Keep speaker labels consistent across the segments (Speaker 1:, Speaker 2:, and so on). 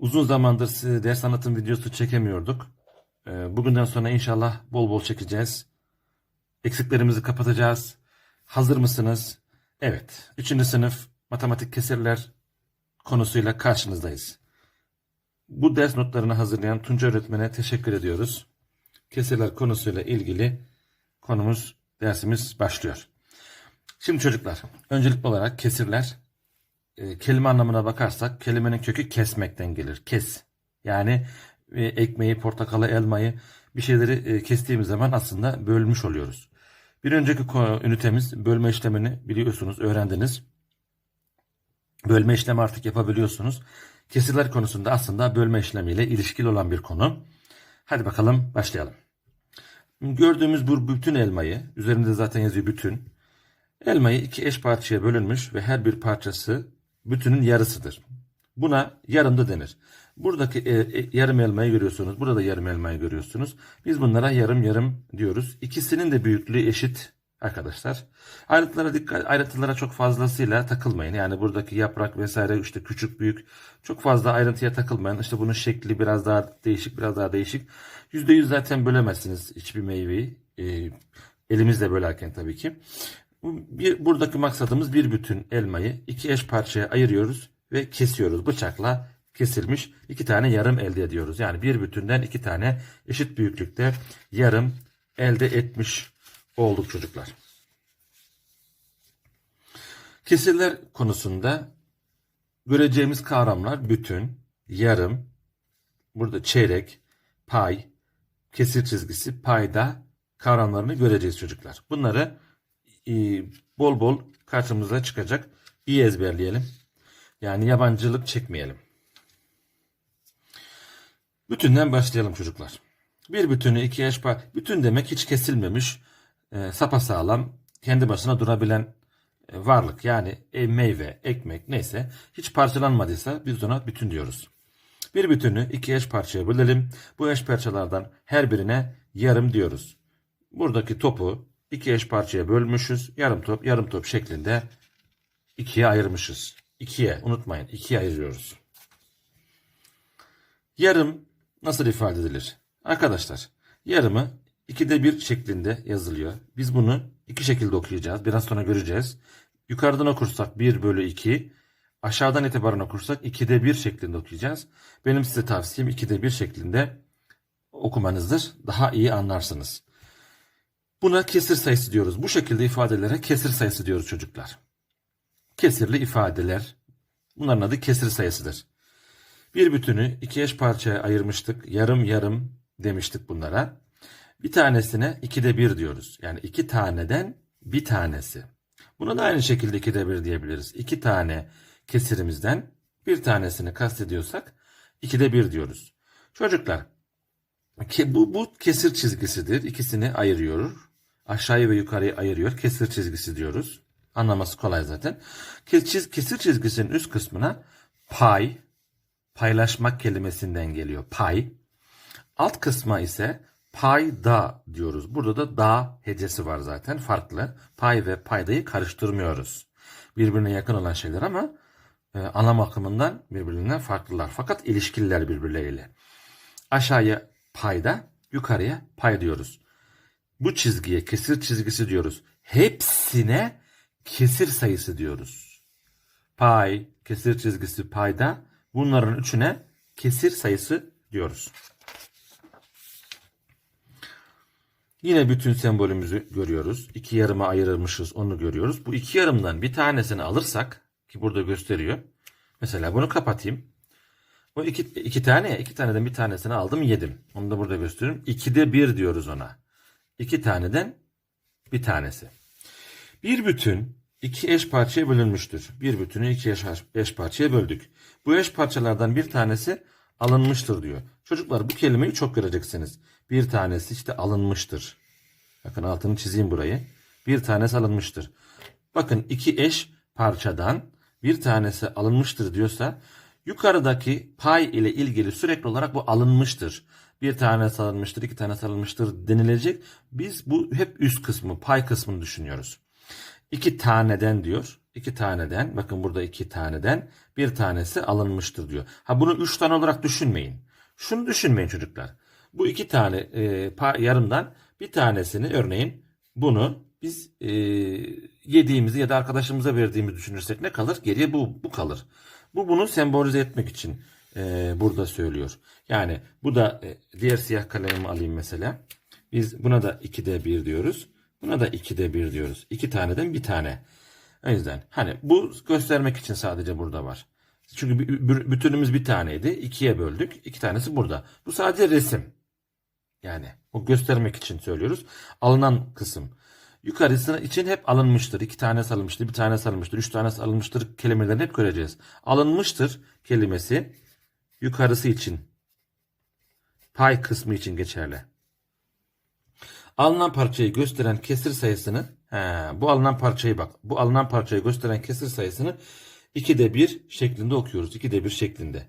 Speaker 1: Uzun zamandır ders anlatım videosu çekemiyorduk. Ee, Bugünden sonra inşallah bol bol çekeceğiz. Eksiklerimizi kapatacağız. Hazır mısınız? Evet. 3. sınıf matematik kesirler konusuyla karşınızdayız. Bu ders notlarını hazırlayan Tunca öğretmene teşekkür ediyoruz. Kesirler konusuyla ilgili konumuz, dersimiz başlıyor. Şimdi çocuklar, öncelikli olarak kesirler e, kelime anlamına bakarsak kelimenin kökü kesmekten gelir. Kes. Yani e, ekmeği, portakalı, elmayı bir şeyleri e, kestiğimiz zaman aslında bölmüş oluyoruz. Bir önceki ünitemiz bölme işlemini biliyorsunuz, öğrendiniz. Bölme işlemi artık yapabiliyorsunuz. Kesirler konusunda aslında bölme işlemiyle ilişkili olan bir konu. Hadi bakalım başlayalım. Gördüğümüz bu bütün elmayı, üzerinde zaten yazıyor bütün. Elmayı iki eş parçaya bölünmüş ve her bir parçası bütünün yarısıdır. Buna yarım da denir. Buradaki e, e, yarım elmayı görüyorsunuz. Burada yarım elmayı görüyorsunuz. Biz bunlara yarım yarım diyoruz. İkisinin de büyüklüğü eşit arkadaşlar. Ayrıntılara dikkat, ayrıntılara çok fazlasıyla takılmayın. Yani buradaki yaprak vesaire işte küçük büyük çok fazla ayrıntıya takılmayın. İşte bunun şekli biraz daha değişik, biraz daha değişik. Yüzde yüz zaten bölemezsiniz hiçbir meyveyi. E, elimizle bölerken tabii ki. Bu Bir, buradaki maksadımız bir bütün elmayı iki eş parçaya ayırıyoruz ve kesiyoruz. Bıçakla kesilmiş iki tane yarım elde ediyoruz. Yani bir bütünden iki tane eşit büyüklükte yarım elde etmiş olduk çocuklar. Kesirler konusunda göreceğimiz kavramlar bütün, yarım, burada çeyrek, pay, kesir çizgisi, payda kavramlarını göreceğiz çocuklar. Bunları bol bol karşımıza çıkacak. İyi ezberleyelim. Yani yabancılık çekmeyelim. Bütünden başlayalım çocuklar. Bir bütünü iki eş par bütün demek hiç kesilmemiş, e, sapasağlam, kendi başına durabilen e, varlık. Yani e, meyve, ekmek neyse hiç parçalanmadıysa biz ona bütün diyoruz. Bir bütünü iki eş parçaya bölelim. Bu eş parçalardan her birine yarım diyoruz. Buradaki topu iki eş parçaya bölmüşüz. Yarım top, yarım top şeklinde ikiye ayırmışız. İkiye, unutmayın, ikiye ayırıyoruz. Yarım nasıl ifade edilir? Arkadaşlar, yarımı ikide bir şeklinde yazılıyor. Biz bunu iki şekilde okuyacağız. Biraz sonra göreceğiz. Yukarıdan okursak 1 bölü 2, aşağıdan itibaren okursak 2'de 1 şeklinde okuyacağız. Benim size tavsiyem 2'de 1 şeklinde okumanızdır. Daha iyi anlarsınız. Buna kesir sayısı diyoruz. Bu şekilde ifadelere kesir sayısı diyoruz çocuklar. Kesirli ifadeler. Bunların adı kesir sayısıdır. Bir bütünü iki eş parçaya ayırmıştık. Yarım yarım demiştik bunlara. Bir tanesine ikide bir diyoruz. Yani iki taneden bir tanesi. Buna da aynı şekilde ikide bir diyebiliriz. İki tane kesirimizden bir tanesini kastediyorsak ikide bir diyoruz. Çocuklar bu, bu kesir çizgisidir. İkisini ayırıyor. Aşağıya ve yukarıya ayırıyor. Kesir çizgisi diyoruz. Anlaması kolay zaten. Kesir çizgisinin üst kısmına pay, paylaşmak kelimesinden geliyor. Pay. Alt kısma ise payda diyoruz. Burada da da hecesi var zaten farklı. Pay ve paydayı karıştırmıyoruz. Birbirine yakın olan şeyler ama e, anlam bakımından birbirinden farklılar. Fakat ilişkililer birbirleriyle. Aşağıya payda, yukarıya pay diyoruz. Bu çizgiye kesir çizgisi diyoruz. Hepsine kesir sayısı diyoruz. Pay, kesir çizgisi payda. Bunların üçüne kesir sayısı diyoruz. Yine bütün sembolümüzü görüyoruz. İki yarıma ayırmışız onu görüyoruz. Bu iki yarımdan bir tanesini alırsak ki burada gösteriyor. Mesela bunu kapatayım. O iki, iki tane ya. iki taneden bir tanesini aldım yedim. Onu da burada gösteriyorum. İkide bir diyoruz ona. İki taneden bir tanesi. Bir bütün iki eş parçaya bölünmüştür. Bir bütünü iki eş, eş parçaya böldük. Bu eş parçalardan bir tanesi alınmıştır diyor. Çocuklar bu kelimeyi çok göreceksiniz. Bir tanesi işte alınmıştır. Bakın altını çizeyim burayı. Bir tanesi alınmıştır. Bakın iki eş parçadan bir tanesi alınmıştır diyorsa yukarıdaki pay ile ilgili sürekli olarak bu alınmıştır. Bir tanesi alınmıştır, iki tanesi alınmıştır denilecek. Biz bu hep üst kısmı, pay kısmını düşünüyoruz. İki taneden diyor. iki taneden bakın burada iki taneden bir tanesi alınmıştır diyor. Ha bunu üç tane olarak düşünmeyin. Şunu düşünmeyin çocuklar. Bu iki tane e, pa- yarımdan bir tanesini örneğin bunu biz e, yediğimizi ya da arkadaşımıza verdiğimizi düşünürsek ne kalır? Geriye bu, bu kalır. Bu bunu sembolize etmek için e, burada söylüyor. Yani bu da e, diğer siyah kalemimi alayım mesela. Biz buna da 2'de 1 diyoruz. Buna da 2'de 1 diyoruz. İki taneden bir tane. O yüzden hani bu göstermek için sadece burada var. Çünkü bü- bü- bütünümüz bir taneydi. ikiye böldük. İki tanesi burada. Bu sadece resim. Yani o göstermek için söylüyoruz. Alınan kısım. Yukarısına için hep alınmıştır. İki tane alınmıştır, bir tane alınmıştır, üç tane alınmıştır kelimelerini hep göreceğiz. Alınmıştır kelimesi yukarısı için, pay kısmı için geçerli. Alınan parçayı gösteren kesir sayısını, he, bu alınan parçayı bak, bu alınan parçayı gösteren kesir sayısını 2'de 1 şeklinde okuyoruz. 2'de 1 şeklinde.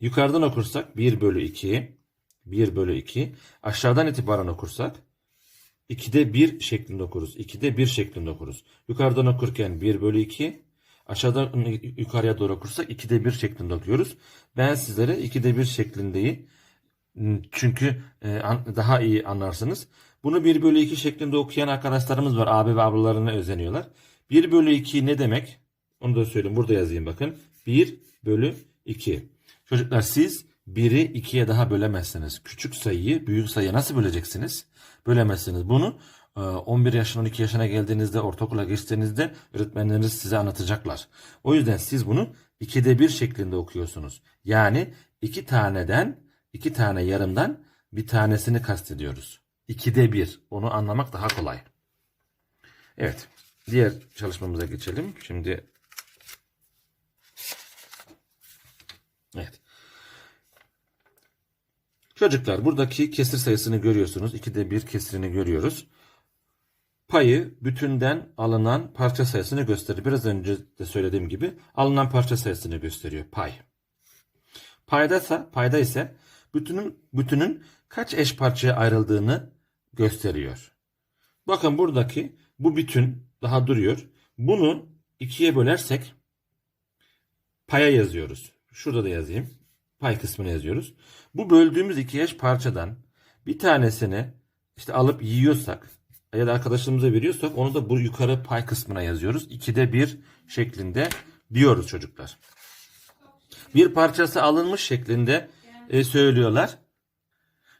Speaker 1: Yukarıdan okursak 1 bölü 2, 1 bölü 2. Aşağıdan itibaren okursak 2'de 1 şeklinde okuruz. 2'de 1 şeklinde okuruz. Yukarıdan okurken 1 bölü 2. Aşağıdan yukarıya doğru okursak 2'de 1 şeklinde okuyoruz. Ben sizlere 2'de 1 şeklindeyi çünkü e, an- daha iyi anlarsınız. Bunu 1 bölü 2 şeklinde okuyan arkadaşlarımız var. Abi ve ablalarına özeniyorlar. 1 bölü 2 ne demek? Onu da söyleyeyim. Burada yazayım bakın. 1 bölü 2. Çocuklar siz 1'i 2'ye daha bölemezsiniz. Küçük sayıyı büyük sayıya nasıl böleceksiniz? Bölemezsiniz. Bunu 11 yaşına 12 yaşına geldiğinizde ortaokula geçtiğinizde öğretmenleriniz size anlatacaklar. O yüzden siz bunu 2'de 1 şeklinde okuyorsunuz. Yani iki taneden iki tane yarımdan bir tanesini kastediyoruz. 2'de 1. Onu anlamak daha kolay. Evet. Diğer çalışmamıza geçelim. Şimdi Evet. Çocuklar buradaki kesir sayısını görüyorsunuz. 2'de 1 kesirini görüyoruz. Payı bütünden alınan parça sayısını gösterir. Biraz önce de söylediğim gibi alınan parça sayısını gösteriyor pay. Payda ise, payda ise bütünün, bütünün kaç eş parçaya ayrıldığını gösteriyor. Bakın buradaki bu bütün daha duruyor. Bunu ikiye bölersek paya yazıyoruz. Şurada da yazayım. Pay kısmını yazıyoruz. Bu böldüğümüz iki eş parçadan bir tanesini işte alıp yiyorsak ya da arkadaşlarımıza veriyorsak onu da bu yukarı pay kısmına yazıyoruz. 2'de 1 şeklinde diyoruz çocuklar. Bir parçası alınmış şeklinde e, söylüyorlar.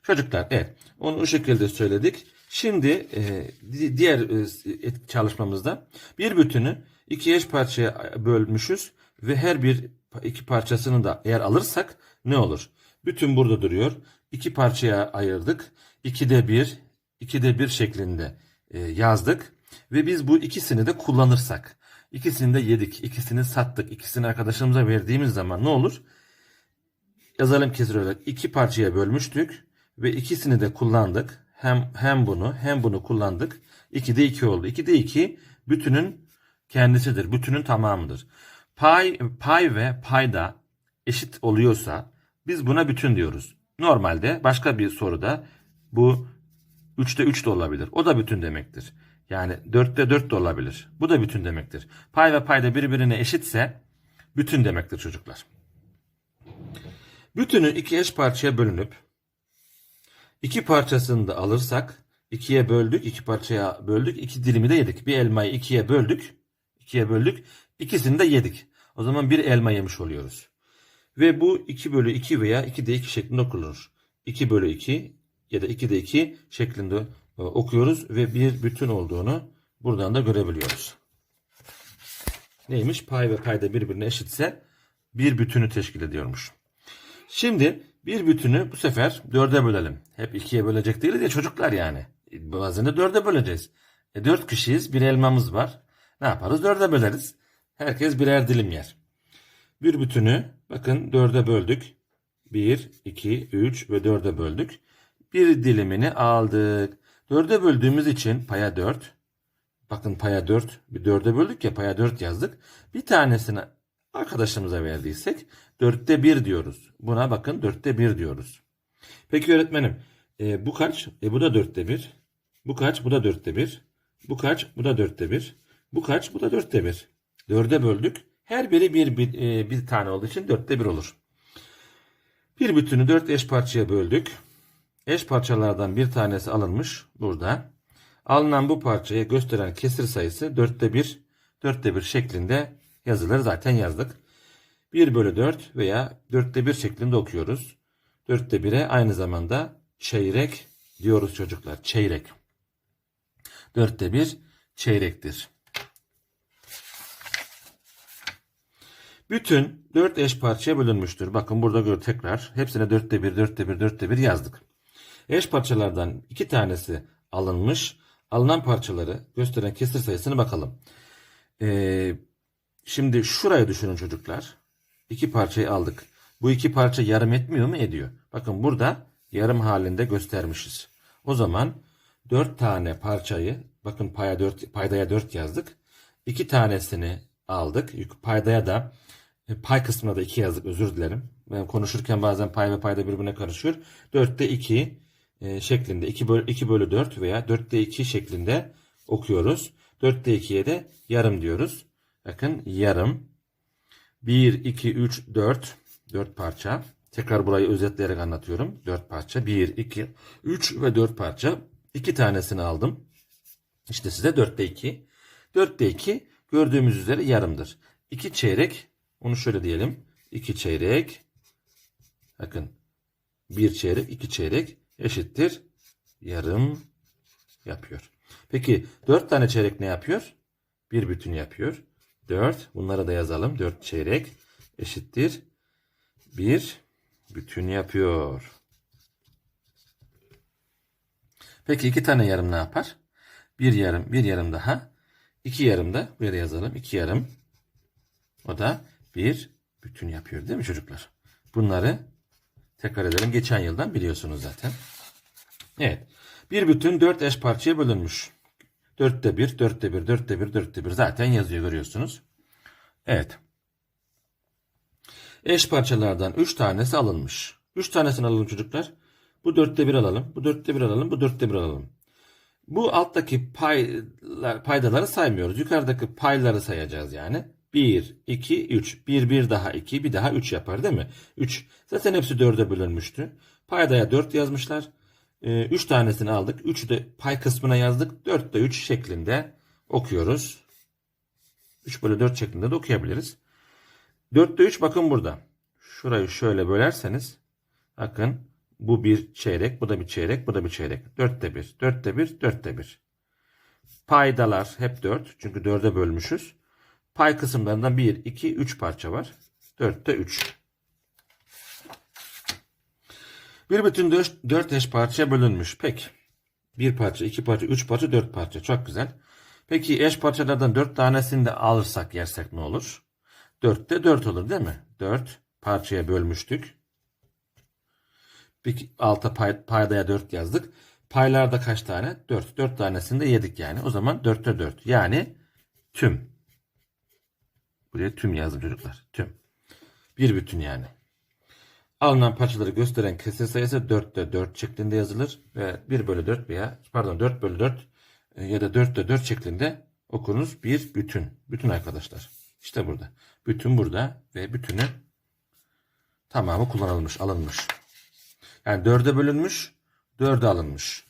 Speaker 1: Çocuklar evet onu o şekilde söyledik. Şimdi e, di- diğer e, çalışmamızda bir bütünü iki eş parçaya bölmüşüz ve her bir iki parçasını da eğer alırsak ne olur? Bütün burada duruyor. İki parçaya ayırdık. İkide bir, ikide bir şeklinde e, yazdık. Ve biz bu ikisini de kullanırsak, ikisini de yedik, ikisini sattık, ikisini arkadaşımıza verdiğimiz zaman ne olur? yazalım kesir olarak iki parçaya bölmüştük ve ikisini de kullandık. Hem hem bunu hem bunu kullandık. 2'de 2 oldu. 2'de 2 bütünün kendisidir. Bütünün tamamıdır. Pay pay ve payda eşit oluyorsa biz buna bütün diyoruz. Normalde başka bir soruda bu 3'te 3 de olabilir. O da bütün demektir. Yani 4'te 4 de olabilir. Bu da bütün demektir. Pay ve payda birbirine eşitse bütün demektir çocuklar. Bütünün iki eş parçaya bölünüp iki parçasını da alırsak ikiye böldük, iki parçaya böldük, iki dilimi de yedik. Bir elmayı ikiye böldük, ikiye böldük, ikisini de yedik. O zaman bir elma yemiş oluyoruz. Ve bu 2 bölü 2 veya 2 de 2 şeklinde okunur. 2 bölü 2 ya da 2 de 2 şeklinde e, okuyoruz ve bir bütün olduğunu buradan da görebiliyoruz. Neymiş? Pay ve payda birbirine eşitse bir bütünü teşkil ediyormuş. Şimdi bir bütünü bu sefer dörde bölelim. Hep ikiye bölecek değiliz ya çocuklar yani. Bazen de dörde böleceğiz. E, dört kişiyiz bir elmamız var. Ne yaparız? Dörde böleriz. Herkes birer dilim yer. Bir bütünü bakın dörde böldük. Bir, iki, üç ve dörde böldük. Bir dilimini aldık. Dörde böldüğümüz için paya dört. Bakın paya dört. Bir dörde böldük ya paya dört yazdık. Bir tanesini arkadaşımıza verdiysek dörtte bir diyoruz. Buna bakın dörtte bir diyoruz. Peki öğretmenim e, bu kaç? E, bu da dörtte bir. Bu kaç? Bu da dörtte bir. Bu kaç? Bu da dörtte bir. Bu kaç? Bu da dörtte bir. Dörde böldük. Her biri bir, bir, e, bir tane olduğu için dörtte bir olur. Bir bütünü dört eş parçaya böldük. Eş parçalardan bir tanesi alınmış burada. Alınan bu parçayı gösteren kesir sayısı dörtte bir, dörtte bir şeklinde yazılır. Zaten yazdık. 1 bölü 4 veya dörtte bir şeklinde okuyoruz. Dörtte bire aynı zamanda çeyrek diyoruz çocuklar. Çeyrek. Dörtte bir çeyrektir. Bütün 4 eş parçaya bölünmüştür. Bakın burada gör tekrar. Hepsine dörtte bir, dörtte bir, dörtte bir yazdık. Eş parçalardan iki tanesi alınmış. Alınan parçaları gösteren kesir sayısını bakalım. Ee, şimdi şurayı düşünün çocuklar. İki parçayı aldık. Bu iki parça yarım etmiyor mu? Ediyor. Bakın burada yarım halinde göstermişiz. O zaman 4 tane parçayı bakın paya 4, paydaya 4 yazdık. 2 tanesini aldık. Paydaya da e, pay kısmına da 2 yazdık özür dilerim. Ben konuşurken bazen pay ve payda birbirine karışıyor. 4'te 2 e, şeklinde 2 bölü, 2 bölü 4 veya 4'te 2 şeklinde okuyoruz. 4'te 2'ye de yarım diyoruz. Bakın yarım. 1, 2, 3, 4. 4 parça. Tekrar burayı özetleyerek anlatıyorum. 4 parça. 1, 2, 3 ve 4 parça. 2 tanesini aldım. İşte size 4'te 2. 4'te 2 gördüğümüz üzere yarımdır. 2 çeyrek. Onu şöyle diyelim. 2 çeyrek. Bakın. 1 çeyrek, 2 çeyrek eşittir. Yarım yapıyor. Peki 4 tane çeyrek ne yapıyor? Bir bütün yapıyor. 4. Bunları da yazalım. 4 çeyrek eşittir. 1 bütün yapıyor. Peki iki tane yarım ne yapar? Bir yarım, bir yarım daha. İki yarım da buraya yazalım. İki yarım. O da bir bütün yapıyor değil mi çocuklar? Bunları tekrar edelim. Geçen yıldan biliyorsunuz zaten. Evet. Bir bütün dört eş parçaya bölünmüş. Dörtte bir, dörtte bir, dörtte bir, dörtte bir. Zaten yazıyor görüyorsunuz. Evet. Eş parçalardan 3 tanesi alınmış. 3 tanesini alalım çocuklar. Bu dörtte bir alalım. Bu dörtte bir alalım. Bu dörtte bir alalım. Bu alttaki paylar, paydaları saymıyoruz. Yukarıdaki payları sayacağız yani. 1, 2, 3. 1, 1 daha 2, bir daha 3 yapar değil mi? 3. Zaten hepsi 4'e bölünmüştü. Paydaya 4 yazmışlar. 3 tanesini aldık. 3'ü de pay kısmına yazdık. 4 de 3 şeklinde okuyoruz. 3 bölü 4 şeklinde de okuyabiliriz. 4'te 3 bakın burada. Şurayı şöyle bölerseniz bakın bu bir çeyrek, bu da bir çeyrek, bu da bir çeyrek. 4'te 1, 4'te 1, 4'te 1. Paydalar hep 4 çünkü 4'e bölmüşüz. Pay kısımlarından 1, 2, 3 parça var. 4'te 3. Bir bütün 4 eş parçaya bölünmüş. Peki. Bir parça, iki parça, üç parça, dört parça. Çok güzel. Peki eş parçalardan dört tanesini de alırsak yersek ne olur? Dörtte dört olur değil mi? Dört parçaya bölmüştük. Bir alta pay, paydaya dört yazdık. Paylarda kaç tane? Dört. Dört tanesini de yedik yani. O zaman dörtte dört. Yani tüm. Buraya tüm yazdım çocuklar. Tüm. Bir bütün yani. Alınan parçaları gösteren kesir sayısı 4'te 4 şeklinde yazılır ve 1 bölü 4 veya pardon 4 bölü 4 e, ya da 4'te 4 şeklinde okunuz bir bütün. Bütün arkadaşlar. İşte burada. Bütün burada ve bütünü tamamı kullanılmış, alınmış. Yani 4'e bölünmüş, 4'e alınmış.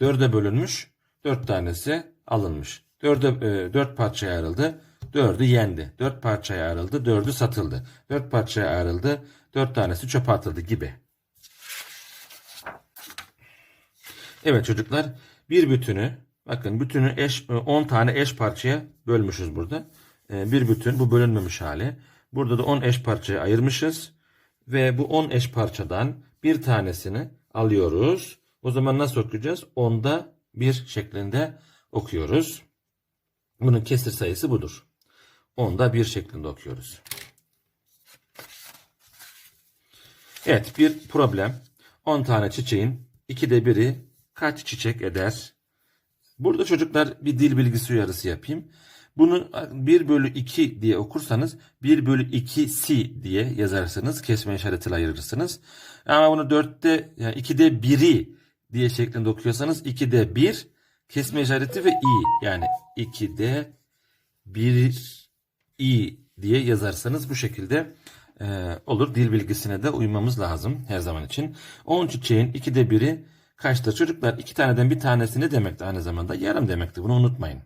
Speaker 1: 4'e bölünmüş, 4 tanesi alınmış. 4'e 4 parçaya ayrıldı. 4'ü yendi. 4 parçaya ayrıldı. 4'ü satıldı. 4 parçaya ayrıldı. 4 tanesi çöpe atıldı gibi. Evet çocuklar bir bütünü bakın bütünü eş 10 tane eş parçaya bölmüşüz burada. Ee, Bir bütün bu bölünmemiş hali. Burada da 10 eş parçaya ayırmışız. Ve bu 10 eş parçadan bir tanesini alıyoruz. O zaman nasıl okuyacağız? 10'da 1 şeklinde okuyoruz. Bunun kesir sayısı budur. 10'da 1 şeklinde okuyoruz. Evet bir problem. 10 tane çiçeğin 2'de biri kaç çiçek eder? Burada çocuklar bir dil bilgisi uyarısı yapayım. Bunu 1 bölü 2 diye okursanız 1 bölü 2'si diye yazarsınız. Kesme işaretiyle ayırırsınız. Ama bunu 4'te yani 2'de 1'i diye şeklinde okuyorsanız 2'de 1 kesme işareti ve i yani 2'de 1 i diye yazarsanız bu şekilde e, olur. Dil bilgisine de uymamız lazım her zaman için. 10 çiçeğin ikide biri kaçtır? Çocuklar iki taneden bir tanesi ne demekti aynı zamanda? Yarım demekti. Bunu unutmayın.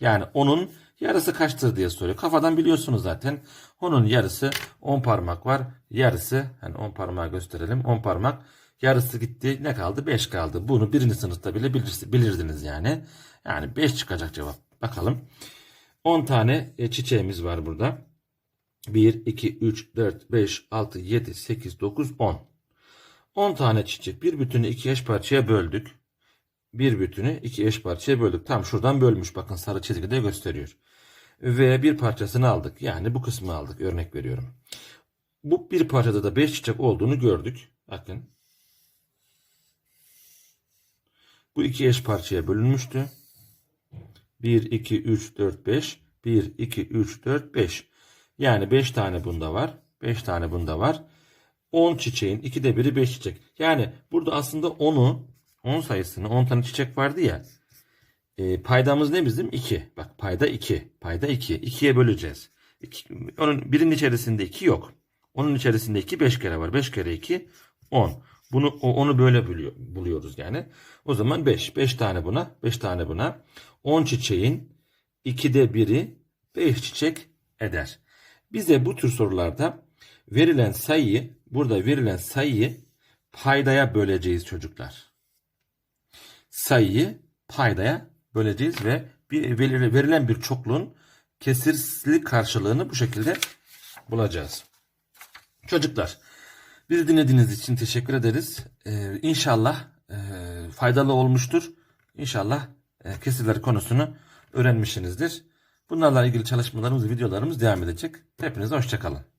Speaker 1: Yani onun yarısı kaçtır diye soruyor. Kafadan biliyorsunuz zaten. Onun yarısı 10 parmak var. Yarısı hani 10 parmağı gösterelim. 10 parmak. Yarısı gitti. Ne kaldı? 5 kaldı. Bunu birinci sınıfta bile bilir- bilirdiniz yani. Yani 5 çıkacak cevap. Bakalım. 10 tane e, çiçeğimiz var burada. 1, 2, 3, 4, 5, 6, 7, 8, 9, 10. 10 tane çiçek. Bir bütünü iki eş parçaya böldük. Bir bütünü iki eş parçaya böldük. Tam şuradan bölmüş. Bakın sarı çizgide gösteriyor. Ve bir parçasını aldık. Yani bu kısmı aldık. Örnek veriyorum. Bu bir parçada da 5 çiçek olduğunu gördük. Bakın. Bu iki eş parçaya bölünmüştü. 1, 2, 3, 4, 5. 1, 2, 3, 4, 5. Yani 5 tane bunda var. 5 tane bunda var. 10 çiçeğin ikide biri 5 çiçek. Yani burada aslında 10'u 10 sayısını 10 tane çiçek vardı ya. E, paydamız ne bizim? 2. Bak payda 2. Payda 2. 2'ye böleceğiz. İki- onun birinin içerisinde 2 yok. Onun içerisinde 2 5 kere var. 5 kere 2 10. Bunu onu böyle buluyor, buluyoruz yani. O zaman 5. 5 tane buna, 5 tane buna. 10 çiçeğin ikide biri 5 çiçek eder. Bize bu tür sorularda verilen sayıyı, burada verilen sayıyı paydaya böleceğiz çocuklar. Sayıyı paydaya böleceğiz ve bir veri- verilen bir çokluğun kesirli karşılığını bu şekilde bulacağız. Çocuklar, bizi dinlediğiniz için teşekkür ederiz. Ee, inşallah e, faydalı olmuştur. İnşallah e, kesirler konusunu öğrenmişsinizdir. Bunlarla ilgili çalışmalarımız, videolarımız devam edecek. Hepinize hoşçakalın.